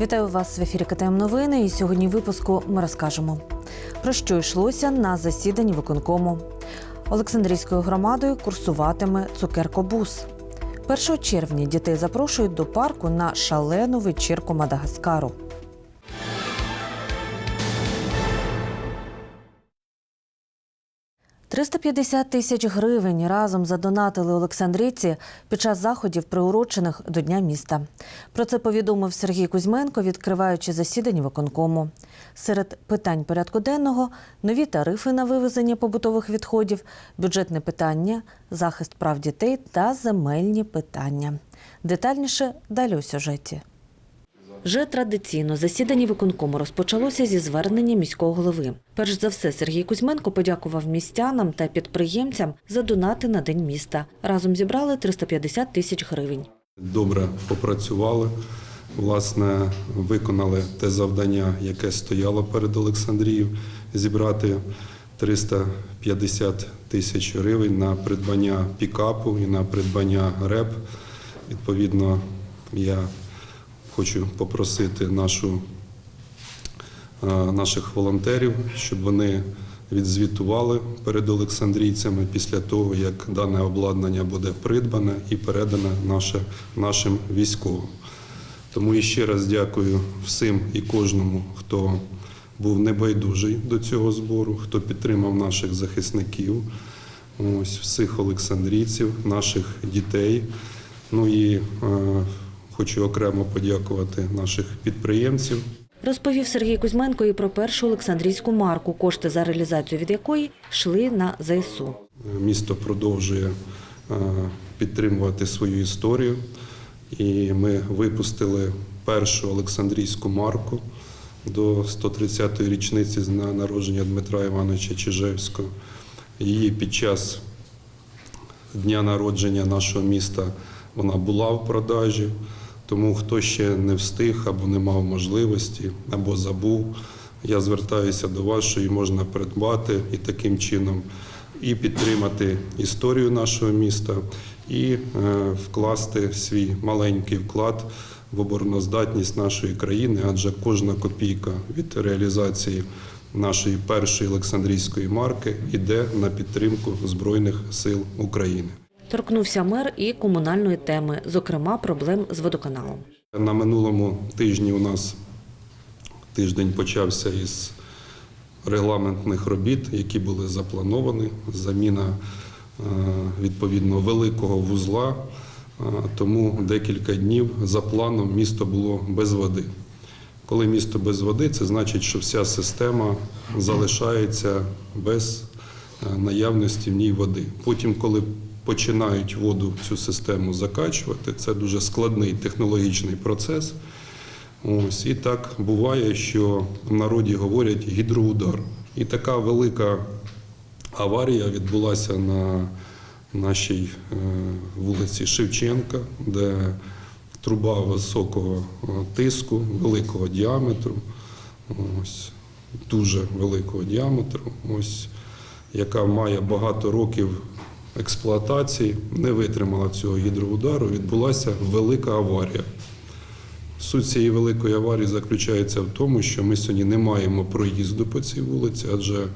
Вітаю вас в ефірі КТМ Новини. І сьогодні в випуску ми розкажемо про що йшлося на засіданні виконкому. Олександрійською громадою курсуватиме цукеркобус. 1 червня дітей запрошують до парку на шалену вечірку Мадагаскару. «350 тисяч гривень разом задонатили Олександрійці під час заходів, приурочених до Дня міста. Про це повідомив Сергій Кузьменко, відкриваючи засідання виконкому. Серед питань порядку денного нові тарифи на вивезення побутових відходів, бюджетне питання, захист прав дітей та земельні питання. Детальніше далі у сюжеті. Вже традиційно засідання виконкому розпочалося зі звернення міського голови. Перш за все, Сергій Кузьменко подякував містянам та підприємцям за донати на день міста. Разом зібрали 350 тисяч гривень. добре попрацювали. Власне, виконали те завдання, яке стояло перед Олександрією, зібрати 350 тисяч гривень на придбання пікапу і на придбання реп. Відповідно, я хочу попросити нашу, е, наших волонтерів, щоб вони відзвітували перед олександрійцями після того, як дане обладнання буде придбане і передане наше, нашим військовим. Тому іще раз дякую всім і кожному, хто був небайдужий до цього збору, хто підтримав наших захисників, ось всіх олександрійців, наших дітей. Ну і е, хочу окремо подякувати наших підприємців, Розповів Сергій Кузьменко і про першу Олександрійську марку, кошти за реалізацію від якої йшли на ЗСУ. Місто продовжує е, підтримувати свою історію, і ми випустили першу Олександрійську марку до 130-ї річниці з народження Дмитра Івановича Чижевського. Її під час дня народження нашого міста вона була в продажі. Тому хто ще не встиг або не мав можливості, або забув, я звертаюся до вас, що її можна придбати і таким чином і підтримати історію нашого міста, і е, вкласти свій маленький вклад в обороноздатність нашої країни, адже кожна копійка від реалізації нашої першої Олександрійської марки йде на підтримку Збройних сил України. Торкнувся мер і комунальної теми, зокрема проблем з водоканалом. На минулому тижні у нас тиждень почався із регламентних робіт, які були заплановані. Заміна е, відповідно великого вузла. Е, Тому декілька днів за планом місто було без води. Коли місто без води, це значить, що вся система залишається без е, наявності в ній води. Потім, коли починають воду в цю систему закачувати, це дуже складний технологічний процес. Ось і так буває, що в народі говорять гідроудар. І така велика аварія відбулася на нашій е, вулиці Шевченка, де труба високого е, тиску, великого діаметру, ось дуже великого діаметру, ось яка має багато років експлуатації, не витримала цього гідроудару, відбулася велика аварія. Суть цієї великої аварії заключається в тому, що ми сьогодні не маємо проїзду по цій вулиці, адже е,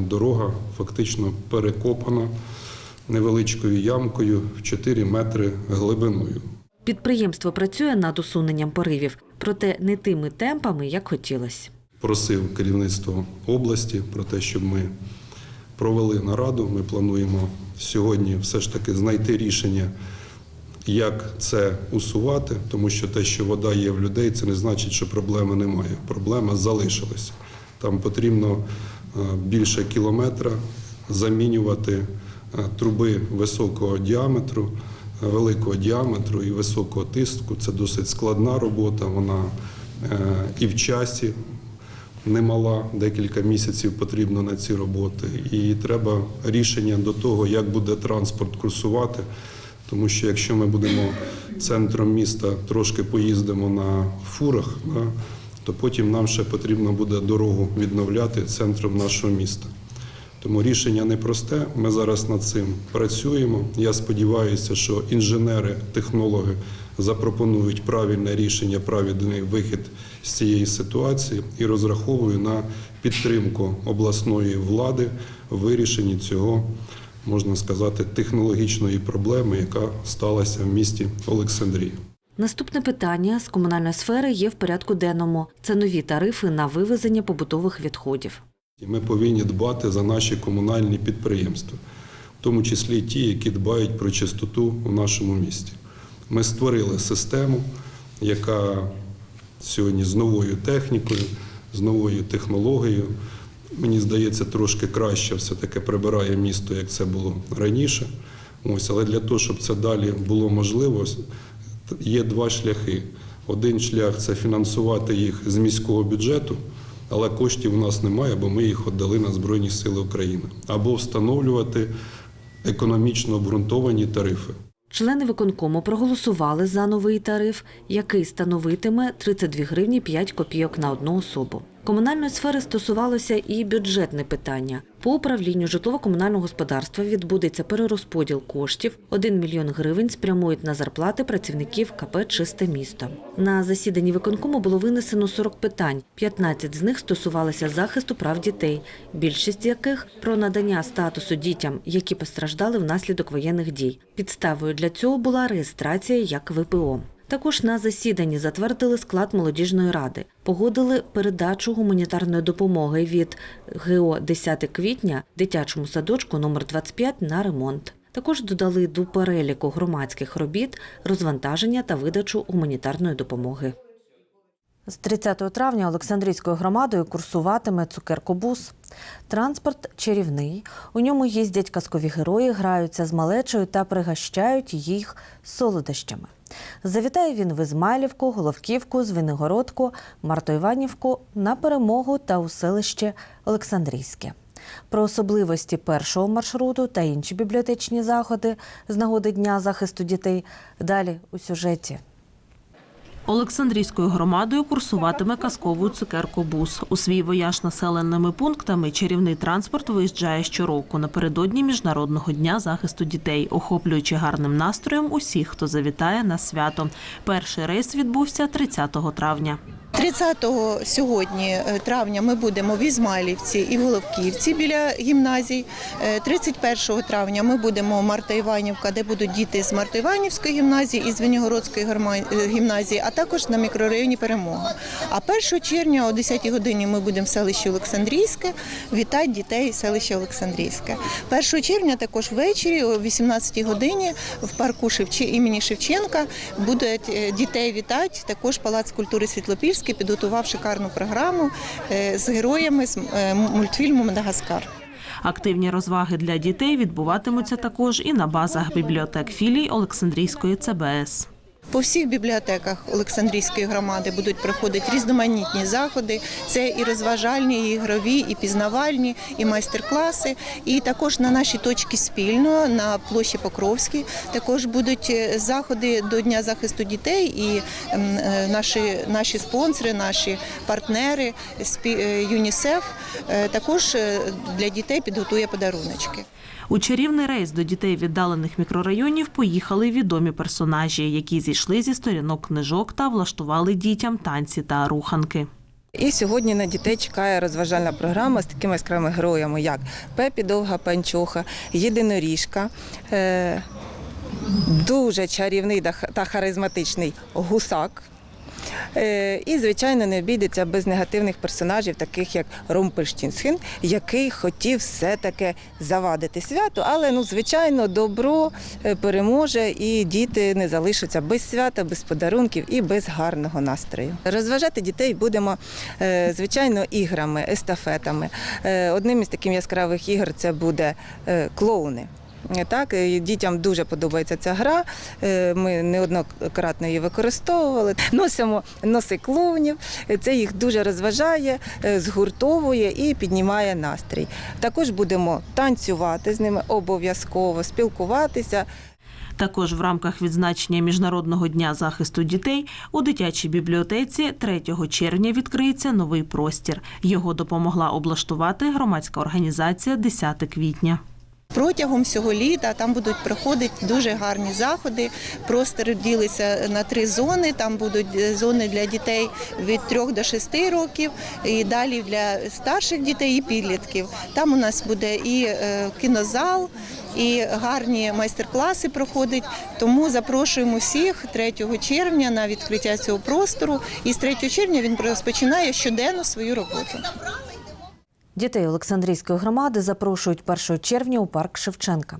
дорога фактично перекопана невеличкою ямкою в 4 метри глибиною. Підприємство працює над усуненням поривів, проте не тими темпами, як хотілося. Просив керівництво області про те, щоб ми провели нараду. Ми плануємо сьогодні все ж таки знайти рішення, як це усувати, тому що те, що вода є в людей, це не значить, що проблеми немає. Проблема залишилася. Там потрібно е, більше кілометра замінювати е, труби високого діаметру, е, великого діаметру і високого тиску. Це досить складна робота. Вона і в часі немала, декілька місяців потрібно на ці роботи. І треба рішення до того, як буде транспорт курсувати. Тому що якщо ми будемо центром міста трошки поїздимо на фурах, то потім нам ще потрібно буде дорогу відновляти центром нашого міста. Тому рішення непросте. Ми зараз над цим працюємо. Я сподіваюся, що інженери, технологи запропонують правильне рішення, правильний вихід з цієї ситуації і розраховую на підтримку обласної влади в вирішенні цього, можна сказати, технологічної проблеми, яка сталася в місті Олександрія. Наступне питання з комунальної сфери є в порядку денному. Це нові тарифи на вивезення побутових відходів. Ми повинні дбати за наші комунальні підприємства, в тому числі ті, які дбають про чистоту у нашому місті. Ми створили систему, яка сьогодні з новою технікою, з новою технологією. Мені здається, трошки краще все-таки прибирає місто, як це було раніше. Ось, але для того, щоб це далі було можливо, є два шляхи. Один шлях це фінансувати їх з міського бюджету, але коштів у нас немає, бо ми їх віддали на Збройні Сили України, або встановлювати економічно обґрунтовані тарифи. Члени виконкому проголосували за новий тариф, який становитиме 32 гривні 5 копійок на одну особу. Комунальної сфери стосувалося і бюджетне питання. По управлінню житлово-комунального господарства відбудеться перерозподіл коштів. 1 мільйон гривень спрямують на зарплати працівників КП Чисте місто. На засіданні виконкому було винесено 40 питань. 15 з них стосувалися захисту прав дітей, більшість яких про надання статусу дітям, які постраждали внаслідок воєнних дій. Підставою для цього була реєстрація як ВПО. Також на засіданні затвердили склад молодіжної ради, погодили передачу гуманітарної допомоги від ГО 10 квітня дитячому садочку номер 25 на ремонт. Також додали до переліку громадських робіт розвантаження та видачу гуманітарної допомоги. З 30 травня Олександрійською громадою курсуватиме цукеркобус. Транспорт чарівний. У ньому їздять казкові герої, граються з малечою та пригощають їх солодощами. Завітає він в Ізмайлівку, Головківку, Звенигородку, Мартоіванівку на перемогу та у селище Олександрійське. Про особливості першого маршруту та інші бібліотечні заходи з нагоди Дня захисту дітей далі у сюжеті. Олександрійською громадою курсуватиме казкову цукеркобус. У свій вояж населеними пунктами чарівний транспорт виїжджає щороку напередодні Міжнародного дня захисту дітей, охоплюючи гарним настроєм усіх, хто завітає на свято. Перший рейс відбувся 30 травня. 30 сьогодні е, травня ми будемо в Ізмайлівці і в Головківці біля гімназій. Е, 31 травня ми будемо в Марта Іванівка, де будуть діти з Марта Іванівської гімназії і з Венігородської е, гімназії, а також на мікрорайоні Перемога. А 1 червня о 10-й годині ми будемо в селищі Олександрійське вітати дітей селища Олександрійське. 1 червня також ввечері о 18-й годині в парку імені Шевченка будуть е, дітей вітати. Також Палац культури Світлопільський підготував шикарну програму е, з героями з е, мультфільму Мадагаскар. Активні розваги для дітей відбуватимуться також і на базах бібліотек філій Олександрійської ЦБС. По всіх бібліотеках Олександрійської громади будуть проходити різноманітні заходи. Це і розважальні, і ігрові, і пізнавальні, і майстер-класи. І також на нашій точці спільно на площі Покровській також будуть е, заходи до Дня захисту дітей. І ем, е, наші, наші спонсори, наші партнери е, ЮНІСЕФ також для дітей підготує подаруночки. У чарівний рейс до дітей віддалених мікрорайонів поїхали відомі персонажі, які зійшли зі сторінок книжок та влаштували дітям танці та руханки. І сьогодні на дітей чекає розважальна програма з такими яскравими героями, як Пепі Довга Панчоха, Єдиноріжка, е, дуже чарівний та харизматичний гусак. Е, І, звичайно, не обійдеться без негативних персонажів, таких як Румпельштінсхен, який хотів все-таки завадити свято, але ну, звичайно, добро е, переможе і діти не залишаться без свята, без подарунків і без гарного настрою. Розважати дітей будемо, е, звичайно, іграми, естафетами. Одним із таких яскравих ігор це буде клоуни. Так, дітям дуже подобається ця гра. Е, Ми неоднократно її використовували. Носимо носи клоунів. Це їх дуже розважає, е, згуртовує і піднімає настрій. Також будемо танцювати з ними обов'язково, спілкуватися. Також в рамках відзначення Міжнародного дня захисту дітей у дитячій бібліотеці 3 червня відкриється новий простір. Його допомогла облаштувати громадська організація 10 квітня. Протягом всього літа там будуть проходити дуже гарні заходи. Простір ділиться на три зони. Там будуть е, зони для дітей від 3 до 6 років, і далі для старших дітей і підлітків. Там у нас буде і е, кінозал, і гарні майстер-класи проходять. Тому запрошуємо всіх 3 червня на відкриття цього простору. І з 3 червня він розпочинає щоденно свою роботу. Дітей Олександрійської громади запрошують 1 червня у парк Шевченка.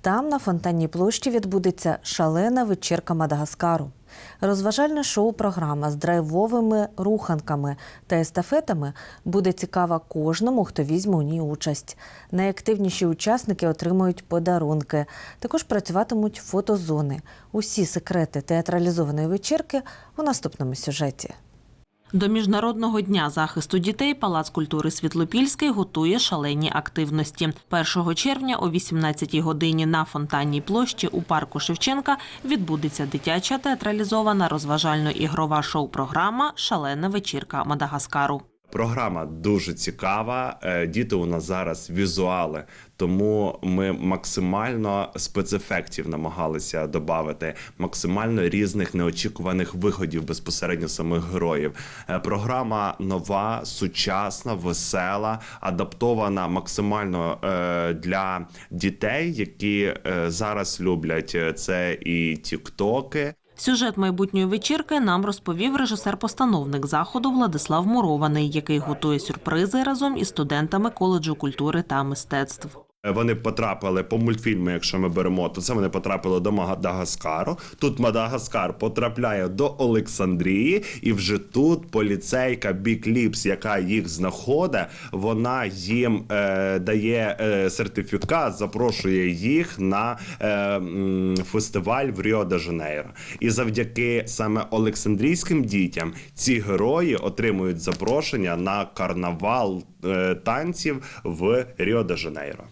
Там на фонтанній площі відбудеться шалена вечірка Мадагаскару. Розважальна шоу-програма з драйвовими руханками та естафетами буде цікава кожному, хто візьме у ній участь. Найактивніші учасники отримують подарунки. Також працюватимуть фотозони. Усі секрети театралізованої вечірки у наступному сюжеті. До міжнародного дня захисту дітей Палац культури Світлопільський готує шалені активності. 1 червня о 18-й годині на фонтанній площі у парку Шевченка відбудеться дитяча театралізована розважально-ігрова шоу-програма Шалена вечірка Мадагаскару. Програма дуже цікава. Е, Діти у нас зараз візуали, тому ми максимально спецефектів намагалися додати, максимально різних неочікуваних виходів безпосередньо самих героїв. Е, Програма нова, сучасна, весела, адаптована максимально е, для дітей, які зараз люблять це і тіктоки. Сюжет майбутньої вечірки нам розповів режисер-постановник заходу Владислав Мурований, який готує сюрпризи разом із студентами коледжу культури та мистецтв. Е, Вони потрапили по мультфільму, якщо ми беремо, то це вони потрапили до Мадагаскару. Тут Мадагаскар потрапляє до Олександрії, і вже тут поліцейка Бік Ліпс, яка їх знаходить, вона їм е, дає е, сертифікат, запрошує їх на е, фестиваль в Ріо де Жанейро. І завдяки саме Олександрійським дітям ці герої отримують запрошення на карнавал е, танців в Ріо де Жанейро.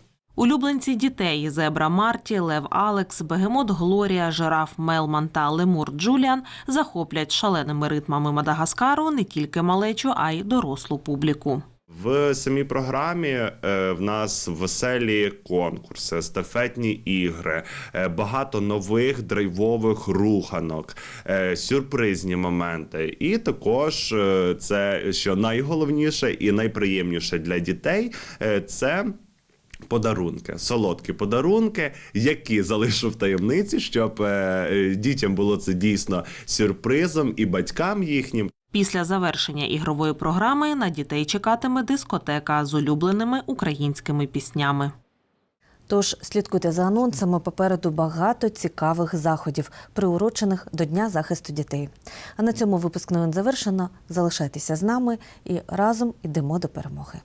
Улюбленці дітей Зебра Марті, Лев Алекс, Бегемот Глорія, Жираф Мелман та Лемур Джуліан захоплять шаленими ритмами Мадагаскару не тільки малечу, а й дорослу публіку. В самій програмі е, в нас веселі конкурси, естафетні ігри, е, багато нових драйвових руханок, е, сюрпризні моменти. І також це, що найголовніше і найприємніше для дітей, це. Подарунки, солодкі подарунки, які залишу в таємниці, щоб е, е, дітям було це дійсно сюрпризом і батькам їхнім. Після завершення ігрової програми на дітей чекатиме дискотека з улюбленими українськими піснями. Тож слідкуйте за анонсами. Попереду багато цікавих заходів, приурочених до Дня захисту дітей. А на цьому випуск новин завершено. Залишайтеся з нами і разом ідемо до перемоги.